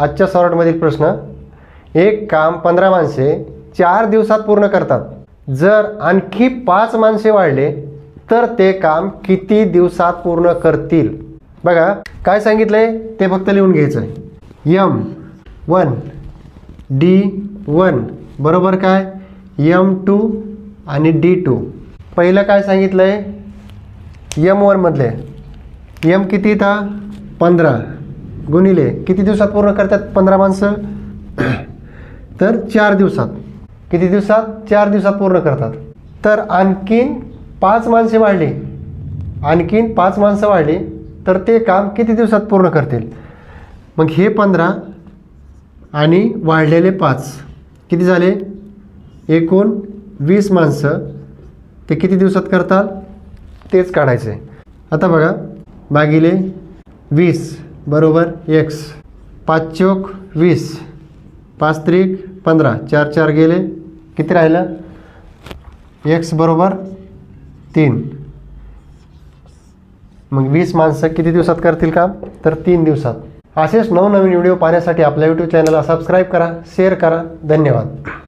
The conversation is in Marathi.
आजच्या सॉर्टमधील प्रश्न. एक काम पंधरा माणसे चार दिवसात पूर्ण करतात. जर आणखी पाच माणसे वाढले तर ते काम किती दिवसात पूर्ण करतील? बघा काय सांगितलंय? ते फक्त लिहून घ्यायचं आहे यम वन डी वन. बरोबर काय? यम टू आणि डी टू. पहिलं काय सांगितलं आहे यम वनमधले यम किती था पंधरा. गुणिले किती दिवसात पूर्ण करतात पंधरा माणसं? तर चार दिवसात. किती दिवसात? चार दिवसात पूर्ण करतात. तर आणखीन पाच माणसे वाढली. आणखीन पाच माणसं वाढली तर ते काम किती दिवसात पूर्ण करतील? मग हे पंधरा आणि वाढलेले पाच. किती झाले? एकूण वीस माणसं. ते किती दिवसात करतात? तेच काढायचे आता बघा भागिले वीस. बरोबर एक्स पाच चोक वीस. पाच त्रिक पंधरा. चार चार गेले. किती राहिलं? एक्स बरोबर तीन. मग वीस माणसं किती दिवसात करतील काम? तर तीन दिवसात. असेच नवनवीन व्हिडिओ पाहण्यासाठी आपल्या यूट्यूब चॅनलला सबस्क्राईब करा शेअर करा. धन्यवाद.